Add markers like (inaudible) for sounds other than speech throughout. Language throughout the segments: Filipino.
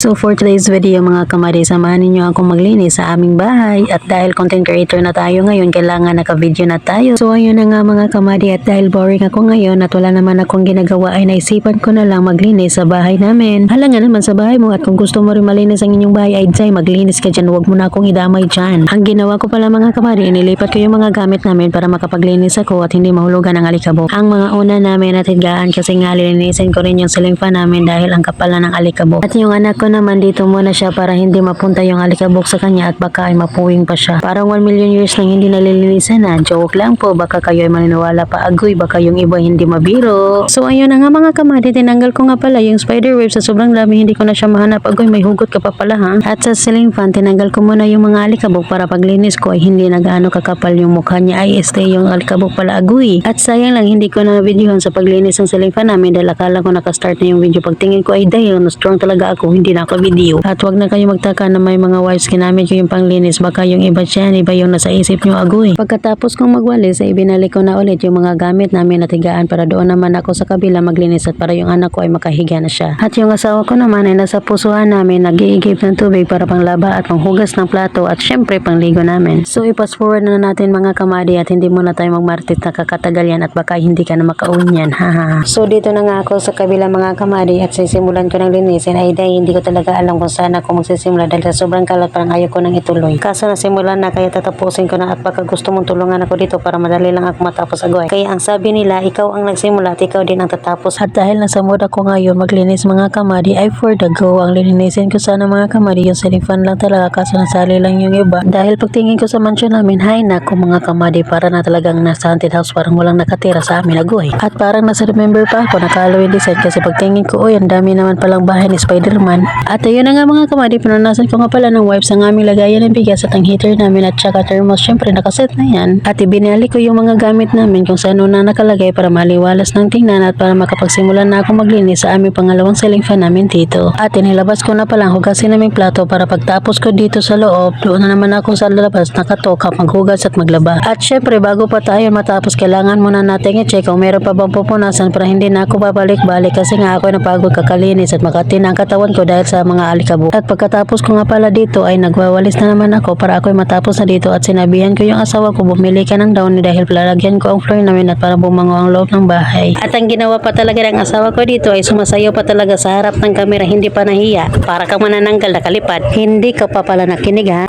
So for today's video mga kamari, samahan ninyo akong maglinis sa aming bahay at dahil content creator na tayo ngayon, kailangan naka-video na tayo. So ayun na nga mga kamari at dahil boring ako ngayon at wala naman akong ginagawa ay naisipan ko na lang maglinis sa bahay namin. Hala nga naman sa bahay mo at kung gusto mo rin malinis ang inyong bahay ay dyan, maglinis ka dyan, huwag mo na akong idamay dyan. Ang ginawa ko pala mga kamari, inilipat ko yung mga gamit namin para makapaglinis ako at hindi mahulugan ang alikabok. Ang mga una namin at higaan kasi nga lilinisin ko rin yung ceiling fan namin dahil ang kapal na ng alikabok. At yung anak ko naman dito muna siya para hindi mapunta yung alikabok sa kanya at baka ay mapuwing pa siya. Parang 1 million years nang hindi nalilinisan na. Joke lang po, baka kayo ay maniniwala pa agoy, baka yung iba hindi mabiro. So ayun na nga mga kamadi, tinanggal ko nga pala yung spider web sa sobrang dami, hindi ko na siya mahanap. Agoy, may hugot ka pa pala ha. At sa ceiling fan, tinanggal ko muna yung mga alikabok para paglinis ko ay hindi na gaano kakapal yung mukha niya. Ay, este yung alikabok pala agoy. At sayang lang, hindi ko na videohan sa paglinis ng ceiling fan namin dahil akala ko nakastart na yung video. Pagtingin ko ay dahil strong talaga ako, hindi na ako video. At wag na kayo magtaka na may mga wipes ginamit ko yung panglinis. Baka yung iba dyan, iba yung nasa isip nyo agoy. Pagkatapos kong magwalis, ay binalik ko na ulit yung mga gamit namin at higaan para doon naman ako sa kabila maglinis at para yung anak ko ay makahiga na siya. At yung asawa ko naman ay nasa pusuhan namin, nag-iigib ng tubig para panglaba at panghugas ng plato at syempre pangligo namin. So ipas forward na natin mga kamadi at hindi muna tayo magmartit na kakatagal yan at baka hindi ka na makauwi niyan. Haha. so dito na nga ako sa kabila mga kamadi at sisimulan ko ng linisin ay dahil hindi ko talaga alam kung saan ako magsisimula dahil sa sobrang kalat parang ayaw ko nang ituloy. Kaso nasimulan na kaya tatapusin ko na at baka gusto mong tulungan ako dito para madali lang ako matapos agad. Kaya ang sabi nila, ikaw ang nagsimula at ikaw din ang tatapos. At dahil nasa mood ako ngayon maglinis mga kamadi ay for the go. Ang lilinisin ko sana mga kamadi yung ceiling fan lang talaga kaso nasali lang yung iba. Dahil pagtingin ko sa mansion namin, hay nako mga kamadi para na talagang nasa haunted house parang walang nakatira sa amin agoy. At parang nasa remember pa ako naka-Halloween design kasi pagtingin ko, oy, ang dami naman palang bahay ni Spider-Man. At ayun na nga mga kamadi, pinanasan ko nga pala ng wipes ang aming lagayan ng bigas at ang heater namin at saka thermos. Syempre nakaset na yan. At ibinali ko yung mga gamit namin kung saan na nakalagay para maliwalas ng tingnan at para makapagsimulan na ako maglinis sa aming pangalawang ceiling fan namin dito. At inilabas ko na palang hugasin naming plato para pagtapos ko dito sa loob, doon na naman ako sa labas nakatoka maghugas at maglaba. At syempre bago pa tayo matapos kailangan muna natin i-check kung meron pa bang pupunasan para hindi na ako babalik-balik kasi nga ako napagod kakalinis at makatin ang katawan ko dahil sa mga alikabok. At pagkatapos ko nga pala dito ay nagwawalis na naman ako para ako ay matapos na dito at sinabihan ko yung asawa ko bumili ka ng downy dahil lalagyan ko ang floor namin at para bumango ang loob ng bahay. At ang ginawa pa talaga ng asawa ko dito ay sumasayaw pa talaga sa harap ng kamera hindi pa nahiya para kang manananggal na kalipad. Hindi ka pa pala nakinig ha.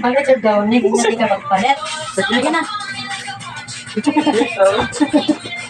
Palit yung downy, hindi ka magpalit. Lagyan na. (laughs)